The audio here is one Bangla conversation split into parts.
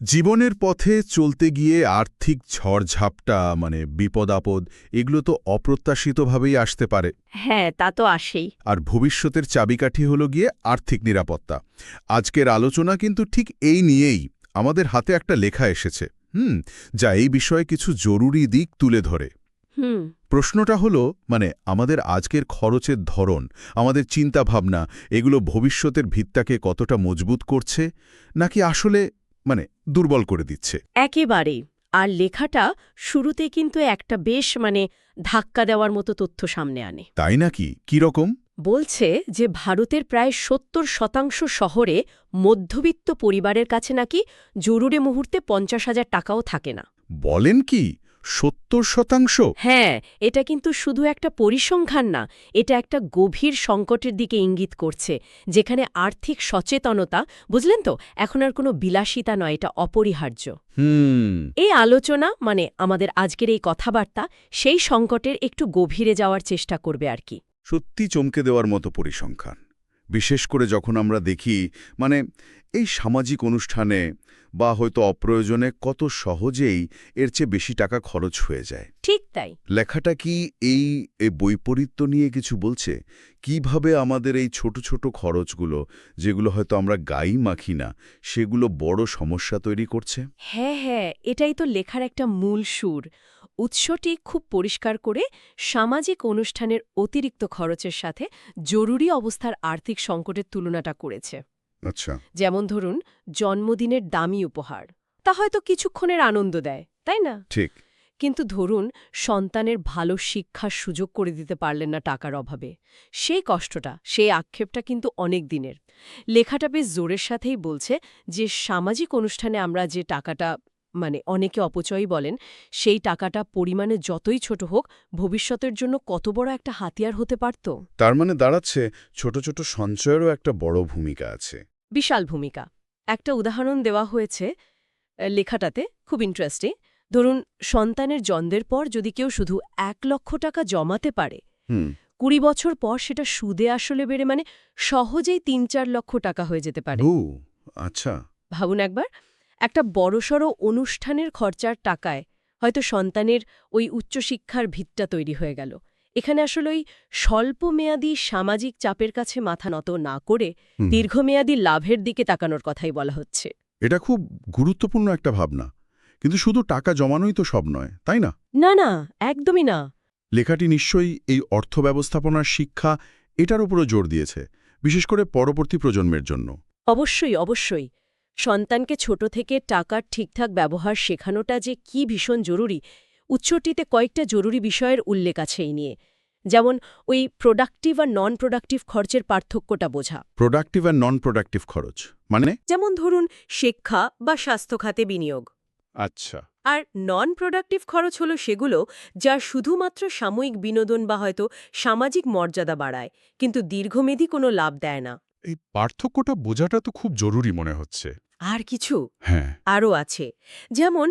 জীবনের পথে চলতে গিয়ে আর্থিক ঝড়ঝাপটা মানে বিপদ আপদ এগুলো তো অপ্রত্যাশিতভাবেই আসতে পারে। হ্যাঁ তা তো আসেই। আর ভবিষ্যতের চাবিকাঠি হলো গিয়ে আর্থিক নিরাপত্তা। আজকের আলোচনা কিন্তু ঠিক এই নিয়েই আমাদের হাতে একটা লেখা এসেছে হুম যা এই বিষয়ে কিছু জরুরি দিক তুলে ধরে। হুম। প্রশ্নটা হলো মানে আমাদের আজকের খরচের ধরন আমাদের চিন্তাভাবনা এগুলো ভবিষ্যতের ভিত্তাকে কতটা মজবুত করছে নাকি আসলে মানে দুর্বল করে দিচ্ছে। একেবারে আর লেখাটা শুরুতে কিন্তু একটা বেশ মানে ধাক্কা দেওয়ার মতো তথ্য সামনে আনে। তাই নাকি? কীরকম বলছে যে ভারতের প্রায় সত্তর শতাংশ শহরে মধ্যবিত্ত পরিবারের কাছে নাকি জরুরি মুহূর্তে পঞ্চাশ হাজার টাকাও থাকে না। বলেন কি? সত্তর শতাংশ? হ্যাঁ এটা কিন্তু শুধু একটা পরিসংখ্যান না এটা একটা গভীর সংকটের দিকে ইঙ্গিত করছে যেখানে আর্থিক সচেতনতা বুঝলেন তো এখন আর কোনো বিলাসিতা নয় এটা অপরিহার্য। হুম। এই আলোচনা মানে আমাদের আজকের এই কথাবার্তা সেই সংকটের একটু গভীরে যাওয়ার চেষ্টা করবে আর কি। সত্যি চমকে দেওয়ার মতো পরিসংখ্যান। বিশেষ করে যখন আমরা দেখি মানে এই সামাজিক অনুষ্ঠানে বা হয়তো অপ্রয়োজনে কত সহজেই এর চেয়ে বেশি টাকা খরচ হয়ে যায়। ঠিক তাই। লেখাটা কি এই বৈপরীত্য নিয়ে কিছু বলছে? কীভাবে আমাদের এই ছোট ছোট খরচগুলো যেগুলো হয়তো আমরা গাই মাখি না সেগুলো বড় সমস্যা তৈরি করছে? হ্যাঁ হ্যাঁ এটাই তো লেখার একটা মূল সুর। উৎসটি খুব পরিষ্কার করে সামাজিক অনুষ্ঠানের অতিরিক্ত খরচের সাথে জরুরি অবস্থার আর্থিক সংকটের তুলনাটা করেছে। আচ্ছা। যেমন ধরুন জন্মদিনের দামি উপহার। তা হয়তো কিছুক্ষণের আনন্দ দেয় তাই না? ঠিক। কিন্তু ধরুন সন্তানের ভালো শিক্ষার সুযোগ করে দিতে পারলেন না টাকার অভাবে। সেই কষ্টটা সেই আক্ষেপটা কিন্তু অনেক দিনের। লেখাটা বেশ জোরের সাথেই বলছে যে সামাজিক অনুষ্ঠানে আমরা যে টাকাটা মানে অনেকে অপচয়ই বলেন সেই টাকাটা পরিমাণে যতই ছোট হোক ভবিষ্যতের জন্য কত বড় একটা হাতিয়ার হতে পারত? তার মানে দাঁড়াচ্ছে ছোট ছোট সঞ্চয়েরও একটা বড় ভূমিকা আছে। বিশাল ভূমিকা। একটা উদাহরণ দেওয়া হয়েছে লেখাটাতে খুব ইন্টারেস্টিং ধরুন সন্তানের জন্মের পর যদি কেউ শুধু এক লক্ষ টাকা জমাতে পারে কুড়ি বছর পর সেটা সুদে আসলে বেড়ে মানে সহজেই তিন চার লক্ষ টাকা হয়ে যেতে পারে। ও আচ্ছা। ভাবুন একবার। একটা বড়সড় অনুষ্ঠানের খরচার টাকায় হয়তো সন্তানের ওই উচ্চশিক্ষার ভিতটা তৈরি হয়ে গেল। এখানে আসলে ওই স্বল্পমেয়াদী সামাজিক চাপের কাছে মাথা নত না করে দীর্ঘমেয়াদী লাভের দিকে তাকানোর কথাই বলা হচ্ছে। এটা খুব গুরুত্বপূর্ণ একটা ভাবনা। কিন্তু শুধু টাকা জমানোই তো সব নয় তাই না? না না একদমই না। লেখাটি নিশ্চয়ই এই অর্থ ব্যবস্থাপনার শিক্ষা এটার উপরও জোর দিয়েছে বিশেষ করে পরবর্তী প্রজন্মের জন্য। অবশ্যই অবশ্যই। সন্তানকে ছোট থেকে টাকার ঠিকঠাক ব্যবহার শেখানোটা যে কি ভীষণ জরুরি উৎসটিতে কয়েকটা জরুরি বিষয়ের উল্লেখ আছে এই নিয়ে। যেমন ওই প্রোডাক্টিভ আর নন প্রোডাক্টিভ খরচের পার্থক্যটা বোঝা। প্রোডাক্টিভ আর নন প্রোডাক্টিভ খরচ মানে? যেমন ধরুন শিক্ষা বা স্বাস্থ্য খাতে বিনিয়োগ। আচ্ছা। আর নন প্রোডাক্টিভ খরচ হলো সেগুলো যা শুধুমাত্র সাময়িক বিনোদন বা হয়তো সামাজিক মর্যাদা বাড়ায় কিন্তু দীর্ঘমেয়াদী কোনো লাভ দেয় না। এই পার্থক্যটা বোঝাটা তো খুব জরুরি মনে হচ্ছে। আর কিছু হ্যাঁ। আরও আছে। যেমন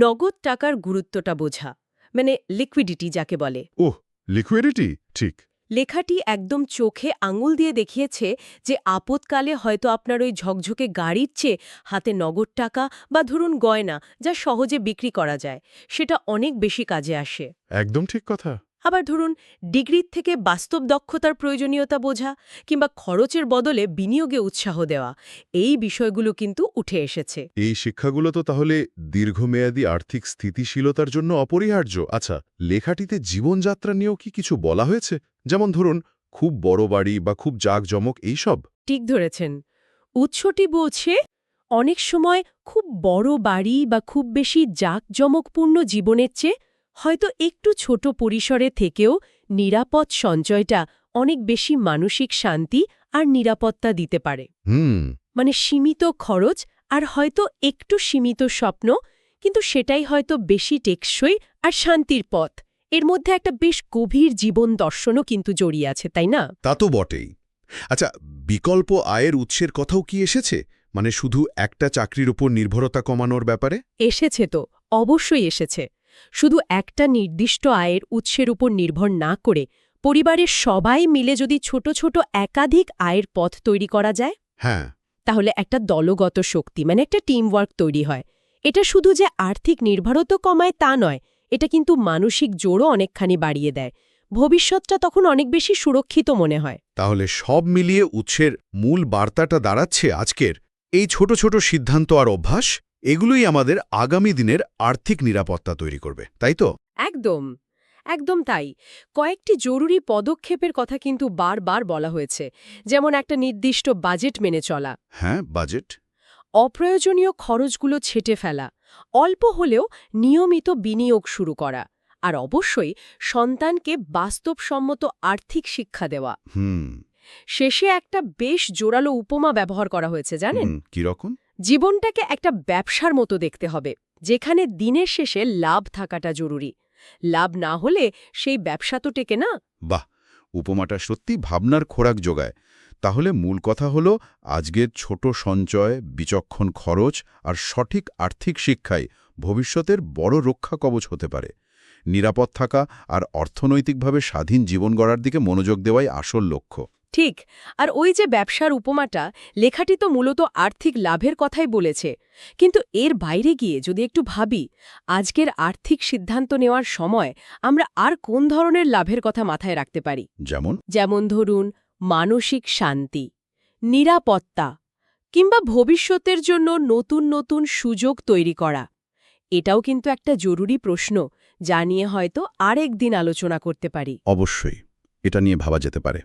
নগদ টাকার গুরুত্বটা বোঝা মানে লিকুইডিটি যাকে বলে। ওহ লিকুইডিটি ঠিক। লেখাটি একদম চোখে আঙুল দিয়ে দেখিয়েছে যে আপদকালে হয়তো আপনার ওই ঝকঝকে গাড়ির চেয়ে হাতে নগদ টাকা বা ধরুন গয়না যা সহজে বিক্রি করা যায় সেটা অনেক বেশি কাজে আসে। একদম ঠিক কথা। আবার ধরুন ডিগ্রির থেকে বাস্তব দক্ষতার প্রয়োজনীয়তা বোঝা কিংবা খরচের বদলে বিনিয়োগে উৎসাহ দেওয়া এই বিষয়গুলো কিন্তু উঠে এসেছে। এই শিক্ষাগুলো তো তাহলে দীর্ঘমেয়াদী আর্থিক স্থিতিশীলতার জন্য অপরিহার্য। আচ্ছা লেখাটিতে জীবনযাত্রা নিয়েও কি কিছু বলা হয়েছে? যেমন ধরুন খুব বড় বাড়ি বা খুব জাঁকজমক এইসব? ঠিক ধরেছেন। উৎসটি বলছে অনেক সময় খুব বড় বাড়ি বা খুব বেশি জাঁকজমকপূর্ণ জীবনের চেয়ে হয়তো একটু ছোট পরিসরে থেকেও নিরাপদ সঞ্চয়টা অনেক বেশি মানসিক শান্তি আর নিরাপত্তা দিতে পারে। হুম। মানে সীমিত খরচ আর হয়তো একটু সীমিত স্বপ্ন কিন্তু সেটাই হয়তো বেশি টেকসই আর শান্তির পথ। এর মধ্যে একটা বেশ গভীর জীবন দর্শনও কিন্তু জড়িয়ে আছে তাই না? তা তো বটেই। আচ্ছা বিকল্প আয়ের উৎসের কথাও কি এসেছে? মানে শুধু একটা চাকরির উপর নির্ভরতা কমানোর ব্যাপারে? এসেছে তো অবশ্যই এসেছে। শুধু একটা নির্দিষ্ট আয়ের উৎসের উপর নির্ভর না করে পরিবারের সবাই মিলে যদি ছোট ছোট একাধিক আয়ের পথ তৈরি করা যায় হ্যাঁ। তাহলে একটা দলগত শক্তি মানে একটা টিমওয়ার্ক তৈরি হয়। এটা শুধু যে আর্থিক নির্ভরতা কমায় তা নয় এটা কিন্তু মানসিক জোরও অনেকখানি বাড়িয়ে দেয়। ভবিষ্যৎটা তখন অনেক বেশি সুরক্ষিত মনে হয়। তাহলে সব মিলিয়ে উৎসের মূল বার্তাটা দাঁড়াচ্ছে আজকের এই ছোট ছোট সিদ্ধান্ত আর অভ্যাস? এগুলোই আমাদের আগামী দিনের আর্থিক নিরাপত্তা তৈরি করবে তাই তো? একদম একদম তাই। কয়েকটি জরুরি পদক্ষেপের কথা কিন্তু বারবার বলা হয়েছে যেমন একটা নির্দিষ্ট বাজেট মেনে চলা। হ্যাঁ বাজেট। অপ্রয়োজনীয় খরচগুলো ছেটে ফেলা অল্প হলেও নিয়মিত বিনিয়োগ শুরু করা আর অবশ্যই সন্তানকে বাস্তবসম্মত আর্থিক শিক্ষা দেওয়া। হুম। শেষে একটা বেশ জোরালো উপমা ব্যবহার করা হয়েছে জানেন? কীরকম জীবনটাকে একটা ব্যবসার মতো দেখতে হবে, যেখানে দিনের শেষে লাভ থাকাটা জরুরি। লাভ না হলে সেই ব্যবসা তো টেকে না। বাহ! উপমাটা সত্যি ভাবনার খোরাক যোগায়। তাহলে মূল কথা হলো, আজকের ছোট সঞ্চয়, বিচক্ষণ খরচ আর সঠিক আর্থিক শিক্ষাই ভবিষ্যতের বড় রক্ষা কবচ হতে পারে। নিরাপদ থাকা আর অর্থনৈতিকভাবে স্বাধীন জীবন গড়ার দিকে মনোযোগ দেওয়াই আসল লক্ষ্য। ঠিক আর ওই যে ব্যবসার উপমাটা লেখাটি তো মূলত আর্থিক লাভের কথাই বলেছে। কিন্তু এর বাইরে গিয়ে যদি একটু ভাবি আজকের আর্থিক সিদ্ধান্ত নেওয়ার সময় আমরা আর কোন ধরনের লাভের কথা মাথায় রাখতে পারি? যেমন? যেমন ধরুন মানসিক শান্তি নিরাপত্তা কিংবা ভবিষ্যতের জন্য নতুন নতুন সুযোগ তৈরি করা। এটাও কিন্তু একটা জরুরি প্রশ্ন যা নিয়ে হয়তো আরেক দিন আলোচনা করতে পারি। অবশ্যই এটা নিয়ে ভাবা যেতে পারে।